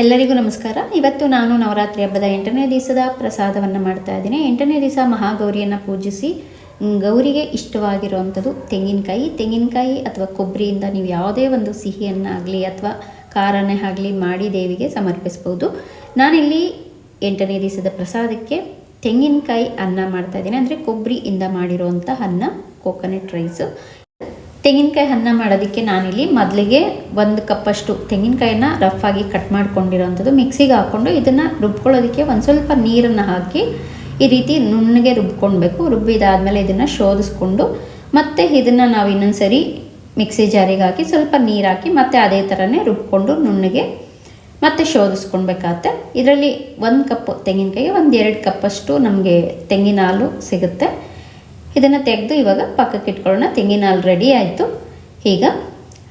ಎಲ್ಲರಿಗೂ ನಮಸ್ಕಾರ. ಇವತ್ತು ನಾನು ನವರಾತ್ರಿ ಹಬ್ಬದ ಎಂಟನೇ ದಿವಸದ ಪ್ರಸಾದವನ್ನು ಮಾಡ್ತಾ ಇದ್ದೀನಿ. ಎಂಟನೇ ದಿವಸ ಮಹಾಗೌರಿಯನ್ನು ಪೂಜಿಸಿ ಗೌರಿಗೆ ಇಷ್ಟವಾಗಿರುವಂಥದ್ದು ತೆಂಗಿನಕಾಯಿ. ತೆಂಗಿನಕಾಯಿ ಅಥವಾ ಕೊಬ್ಬರಿಯಿಂದ ನೀವು ಯಾವುದೇ ಒಂದು ಸಿಹಿಯನ್ನಾಗಲಿ ಅಥವಾ ಖಾರನೇ ಆಗಲಿ ಮಾಡಿ ದೇವಿಗೆ ಸಮರ್ಪಿಸ್ಬೋದು ನಾನಿಲ್ಲಿ ಎಂಟನೇ ದಿವಸದ ಪ್ರಸಾದಕ್ಕೆ ತೆಂಗಿನಕಾಯಿ ಅನ್ನ ಮಾಡ್ತಾ ಇದ್ದೀನಿ. ಅಂದರೆ ಕೊಬ್ಬರಿಯಿಂದ ಮಾಡಿರುವಂಥ ಅನ್ನ ಕೋಕೋನಟ್ ರೈಸು ತೆಂಗಿನಕಾಯಿ ಅನ್ನ ಮಾಡೋದಕ್ಕೆ ನಾನಿಲ್ಲಿ ಮೊದಲಿಗೆ ಒಂದು ಕಪ್ಪಷ್ಟು ತೆಂಗಿನಕಾಯಿನ ರಫ್ ಕಟ್ ಮಾಡ್ಕೊಂಡಿರೋವಂಥದ್ದು ಮಿಕ್ಸಿಗೆ ಹಾಕ್ಕೊಂಡು ಇದನ್ನು ರುಬ್ಕೊಳ್ಳೋದಕ್ಕೆ ಒಂದು ಸ್ವಲ್ಪ ನೀರನ್ನು ಹಾಕಿ ಈ ರೀತಿ ನುಣ್ಣಗೆ ರುಬ್ಕೊಳ್ಬೇಕು ರುಬ್ಬಿದಾದ್ಮೇಲೆ ಇದನ್ನು ಶೋಧಿಸ್ಕೊಂಡು ಮತ್ತೆ ಇದನ್ನು ನಾವು ಇನ್ನೊಂದು ಸರಿ ಮಿಕ್ಸಿ ಜಾರಿಗೆ ಹಾಕಿ ಸ್ವಲ್ಪ ನೀರು ಹಾಕಿ ಮತ್ತೆ ಅದೇ ಥರನೇ ರುಬ್ಕೊಂಡು ನುಣ್ಣಗೆ ಮತ್ತೆ ಶೋಧಿಸ್ಕೊಳ್ಬೇಕಾಗತ್ತೆ ಇದರಲ್ಲಿ ಒಂದು ಕಪ್ ತೆಂಗಿನಕಾಯಿಗೆ ಒಂದು ಎರಡು ಕಪ್ಪಷ್ಟು ನಮಗೆ ತೆಂಗಿನ ಹಾಲು ಸಿಗುತ್ತೆ. ಇದನ್ನು ತೆಗೆದು ಇವಾಗ ಪಕ್ಕಕ್ಕೆ ಇಟ್ಕೊಳ್ಳೋಣ. ತೆಂಗಿನ ಹಾಲು ರೆಡಿ ಆಯಿತು. ಈಗ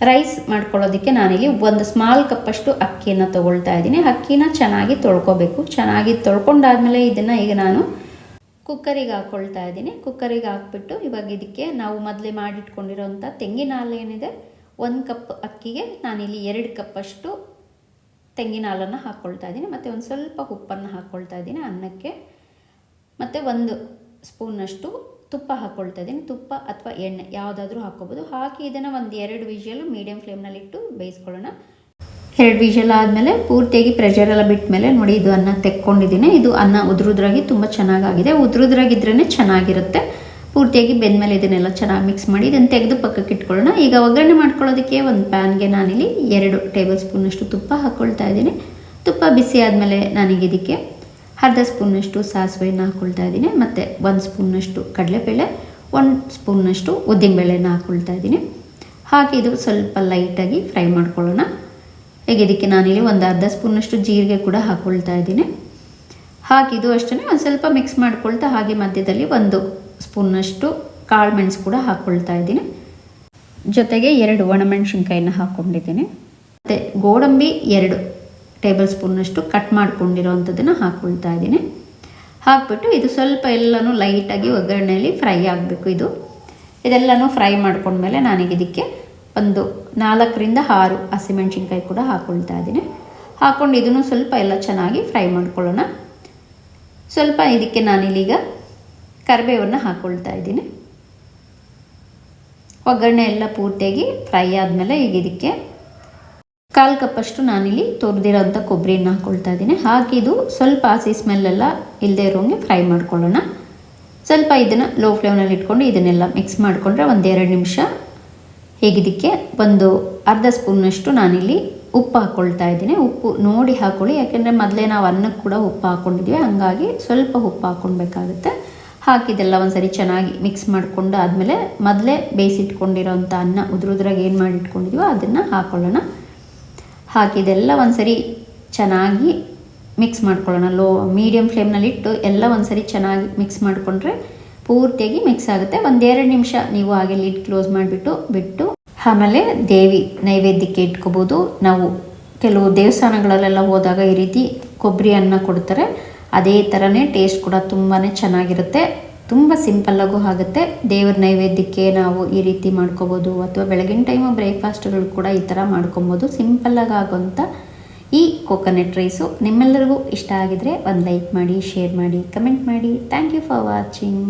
ರೈಸ್ ಮಾಡ್ಕೊಳ್ಳೋದಕ್ಕೆ ನಾನಿಲ್ಲಿ ಒಂದು ಸ್ಮಾಲ್ ಕಪ್ಪಷ್ಟು ಅಕ್ಕಿಯನ್ನು ತೊಗೊಳ್ತಾ ಇದ್ದೀನಿ. ಅಕ್ಕಿನ ಚೆನ್ನಾಗಿ ತೊಳ್ಕೊಬೇಕು. ಚೆನ್ನಾಗಿ ತೊಳ್ಕೊಂಡಾದ್ಮೇಲೆ ಇದನ್ನು ಈಗ ನಾನು ಕುಕ್ಕರಿಗೆ ಹಾಕ್ಕೊಳ್ತಾ ಇದ್ದೀನಿ. ಕುಕ್ಕರಿಗೆ ಹಾಕ್ಬಿಟ್ಟು ಇವಾಗ ಇದಕ್ಕೆ ನಾವು ಮೊದಲೇ ಮಾಡಿಟ್ಕೊಂಡಿರೋಂಥ ತೆಂಗಿನ ಹಾಲು ಏನಿದೆ, ಒಂದು ಕಪ್ ಅಕ್ಕಿಗೆ ನಾನಿಲ್ಲಿ ಎರಡು ಕಪ್ಪಷ್ಟು ತೆಂಗಿನ ಹಾಲನ್ನು ಹಾಕ್ಕೊಳ್ತಾ ಇದ್ದೀನಿ. ಮತ್ತು ಒಂದು ಸ್ವಲ್ಪ ಉಪ್ಪನ್ನು ಹಾಕ್ಕೊಳ್ತಾ ಇದ್ದೀನಿ. ಅನ್ನಕ್ಕೆ ಮತ್ತು ಒಂದು ಸ್ಪೂನಷ್ಟು ತುಪ್ಪ ಹಾಕ್ಕೊಳ್ತಾ ಇದ್ದೀನಿ. ತುಪ್ಪ ಅಥವಾ ಎಣ್ಣೆ ಯಾವುದಾದ್ರೂ ಹಾಕ್ಕೋಬೋದು. ಹಾಕಿ ಇದನ್ನು ಒಂದು ಎರಡು ವಿಷಲು ಮೀಡಿಯಮ್ ಫ್ಲೇಮ್ನಲ್ಲಿಟ್ಟು ಬೇಯಿಸ್ಕೊಳ್ಳೋಣ. ಎರಡು ವಿಷಲ್ ಆದಮೇಲೆ ಪೂರ್ತಿಯಾಗಿ ಪ್ರೆಷರ್ ಎಲ್ಲ ಬಿಟ್ಟ ಮೇಲೆ ನೋಡಿ ಇದು ಅನ್ನ ತೆಕ್ಕೊಂಡಿದ್ದೀನಿ. ಇದು ಅನ್ನ ಉದ್ರುದ್ರಾಗಿ ತುಂಬ ಚೆನ್ನಾಗಾಗಿದೆ. ಉದ್ರುದ್ರಾಗಿದ್ರೇ ಚೆನ್ನಾಗಿರುತ್ತೆ. ಪೂರ್ತಿಯಾಗಿ ಬೆಂದಮೇಲೆ ಇದನ್ನೆಲ್ಲ ಚೆನ್ನಾಗಿ ಮಿಕ್ಸ್ ಮಾಡಿ ಇದನ್ನು ತೆಗೆದು ಪಕ್ಕಕ್ಕೆ ಇಟ್ಕೊಳ್ಳೋಣ. ಈಗ ಒಗ್ಗರಣೆ ಮಾಡ್ಕೊಳ್ಳೋದಕ್ಕೆ ಒಂದು ಪ್ಯಾನ್ಗೆ ನಾನಿಲ್ಲಿ ಎರಡು ಟೇಬಲ್ ಸ್ಪೂನಷ್ಟು ತುಪ್ಪ ಹಾಕ್ಕೊಳ್ತಾ ಇದ್ದೀನಿ. ತುಪ್ಪ ಬಿಸಿ ಆದಮೇಲೆ ನನಗೆ ಇದಕ್ಕೆ ಅರ್ಧ ಸ್ಪೂನಷ್ಟು ಸಾಸಿವೆನ ಹಾಕೊಳ್ತಾ ಇದ್ದೀನಿ, ಮತ್ತು ಒಂದು ಸ್ಪೂನಷ್ಟು ಕಡಲೆಬೇಳೆ, ಒಂದು ಸ್ಪೂನಷ್ಟು ಉದ್ದಿನಬೇಳೆನ ಹಾಕ್ಕೊಳ್ತಾ ಇದ್ದೀನಿ. ಹಾಗೆ ಇದು ಸ್ವಲ್ಪ ಲೈಟಾಗಿ ಫ್ರೈ ಮಾಡ್ಕೊಳ್ಳೋಣ. ಹೇಗೆ, ಇದಕ್ಕೆ ನಾನಿಲ್ಲಿ ಒಂದು ಅರ್ಧ ಸ್ಪೂನಷ್ಟು ಜೀರಿಗೆ ಕೂಡ ಹಾಕ್ಕೊಳ್ತಾ ಇದ್ದೀನಿ. ಹಾಕಿದ್ದು ಅಷ್ಟೇ ಒಂದು ಸ್ವಲ್ಪ ಮಿಕ್ಸ್ ಮಾಡ್ಕೊಳ್ತಾ ಹಾಗೆ ಮಧ್ಯದಲ್ಲಿ ಒಂದು ಸ್ಪೂನಷ್ಟು ಕಾಳು ಮೆಣಸು ಕೂಡ ಹಾಕ್ಕೊಳ್ತಾ ಇದ್ದೀನಿ. ಜೊತೆಗೆ ಎರಡು ಒಣಮೆಣಸಿನ್ಕಾಯಿನ ಹಾಕ್ಕೊಂಡಿದ್ದೀನಿ ಮತ್ತು ಗೋಡಂಬಿ ಎರಡು ಟೇಬಲ್ ಸ್ಪೂನಷ್ಟು ಕಟ್ ಮಾಡ್ಕೊಂಡಿರೋವಂಥದ್ದನ್ನು ಹಾಕ್ಕೊಳ್ತಾ ಇದ್ದೀನಿ. ಹಾಕ್ಬಿಟ್ಟು ಇದು ಸ್ವಲ್ಪ ಎಲ್ಲನೂ ಲೈಟಾಗಿ ಒಗ್ಗರಣೆಯಲ್ಲಿ ಫ್ರೈ ಆಗಬೇಕು ಇದು. ಇದೆಲ್ಲನೂ ಫ್ರೈ ಮಾಡ್ಕೊಂಡ್ಮೇಲೆ ನಾನೀಗ ಇದಕ್ಕೆ ಒಂದು ನಾಲ್ಕರಿಂದ ಆರು ಹಸಿಮೆಣ್ಸಿನ್ಕಾಯಿ ಕೂಡ ಹಾಕ್ಕೊಳ್ತಾ ಇದ್ದೀನಿ. ಹಾಕ್ಕೊಂಡು ಇದನ್ನು ಸ್ವಲ್ಪ ಎಲ್ಲ ಚೆನ್ನಾಗಿ ಫ್ರೈ ಮಾಡ್ಕೊಳ್ಳೋಣ. ಸ್ವಲ್ಪ ಇದಕ್ಕೆ ನಾನಿಲ್ಲೀಗ ಕರಿಬೇವನ್ನು ಹಾಕ್ಕೊಳ್ತಾ ಇದ್ದೀನಿ. ಒಗ್ಗರಣೆ ಎಲ್ಲ ಪೂರ್ತಿಯಾಗಿ ಫ್ರೈ ಆದಮೇಲೆ ಈಗ ಇದಕ್ಕೆ ಕಾಲು ಕಪ್ಪಷ್ಟು ನಾನಿಲ್ಲಿ ತೊರೆದಿರೋಂಥ ಕೊಬ್ಬರಿನ ಹಾಕ್ಕೊಳ್ತಾ ಇದ್ದೀನಿ. ಹಾಕಿದು ಸ್ವಲ್ಪ ಹಸಿ ಸ್ಮೆಲ್ಲೆಲ್ಲ ಇಲ್ಲದೆ ಇರೋಂಗೆ ಫ್ರೈ ಮಾಡ್ಕೊಳ್ಳೋಣ. ಸ್ವಲ್ಪ ಇದನ್ನು ಲೋ ಫ್ಲೇಮ್ನಲ್ಲಿ ಇಟ್ಕೊಂಡು ಇದನ್ನೆಲ್ಲ ಮಿಕ್ಸ್ ಮಾಡಿಕೊಂಡ್ರೆ ಒಂದು ಎರಡು ನಿಮಿಷ ಹೇಗಿದ್ದಕ್ಕೆ ಒಂದು ಅರ್ಧ ಸ್ಪೂನಷ್ಟು ನಾನಿಲ್ಲಿ ಉಪ್ಪು ಹಾಕ್ಕೊಳ್ತಾ ಇದ್ದೀನಿ. ಉಪ್ಪು ನೋಡಿ ಹಾಕ್ಕೊಳ್ಳಿ ಯಾಕೆಂದರೆ ಮೊದಲೇ ನಾವು ಅನ್ನಕ್ಕೆ ಕೂಡ ಉಪ್ಪು ಹಾಕ್ಕೊಂಡಿದ್ವಿ ಹಂಗಾಗಿ ಸ್ವಲ್ಪ ಉಪ್ಪು ಹಾಕ್ಕೊಳ್ಬೇಕಾಗುತ್ತೆ ಹಾಕಿದೆಲ್ಲ ಒಂದ್ಸರಿ ಚೆನ್ನಾಗಿ ಮಿಕ್ಸ್ ಮಾಡಿಕೊಂಡು ಆದಮೇಲೆ ಮೊದಲೇ ಬೇಯಿಸಿಟ್ಕೊಂಡಿರೋಂಥ ಅನ್ನ ಉದ್ರುದ್ರಾಗಿ ಏನು ಮಾಡಿಟ್ಕೊಂಡಿದ್ವೋ ಅದನ್ನು ಹಾಕ್ಕೊಳ್ಳೋಣ ಹಾಕಿದೆಲ್ಲ ಒಂದ್ಸರಿ ಚೆನ್ನಾಗಿ ಮಿಕ್ಸ್ ಮಾಡ್ಕೊಳ್ಳೋಣ. ಲೋ ಮೀಡಿಯಮ್ ಫ್ಲೇಮ್ನಲ್ಲಿಟ್ಟು ಎಲ್ಲ ಒಂದ್ಸರಿ ಚೆನ್ನಾಗಿ ಮಿಕ್ಸ್ ಮಾಡಿಕೊಂಡ್ರೆ ಪೂರ್ತಿಯಾಗಿ ಮಿಕ್ಸ್ ಆಗುತ್ತೆ. ಒಂದೆರಡು ನಿಮಿಷ ನೀವು ಹಾಗೆ ಲಿಡ್ ಕ್ಲೋಸ್ ಮಾಡಿಬಿಟ್ಟು, ಬಿಟ್ಟು ಆಮೇಲೆ ದೇವಿ ನೈವೇದ್ಯಕ್ಕೆ ಇಟ್ಕೋಬೋದು. ನಾವು ಕೆಲವು ದೇವಸ್ಥಾನಗಳಲ್ಲೆಲ್ಲ ಹೋದಾಗ ಈ ರೀತಿ ಕೊಬ್ಬರಿ ಅನ್ನ ಕೊಡ್ತಾರೆ. ಅದೇ ಥರನೇ ಟೇಸ್ಟ್ ಕೂಡ ತುಂಬಾ ಚೆನ್ನಾಗಿರುತ್ತೆ. ತುಂಬ ಸಿಂಪಲ್ಲಾಗೂ ಆಗುತ್ತೆ. ದೇವ್ರ ನೈವೇದ್ಯಕ್ಕೆ ನಾವು ಈ ರೀತಿ ಮಾಡ್ಕೋಬೋದು, ಅಥವಾ ಬೆಳಗಿನ ಟೈಮು ಬ್ರೇಕ್ಫಾಸ್ಟ್ಗಳು ಕೂಡ ಈ ಥರ ಮಾಡ್ಕೊಬೋದು. ಸಿಂಪಲ್ಲಾಗಿ ಆಗೋಂಥ ಈ ಕೋಕೋನಟ್ ರೈಸು ನಿಮ್ಮೆಲ್ಲರಿಗೂ ಇಷ್ಟ ಆಗಿದರೆ ಒಂದು ಲೈಕ್ ಮಾಡಿ ಶೇರ್ ಮಾಡಿ ಕಮೆಂಟ್ ಮಾಡಿ. Thank you for watching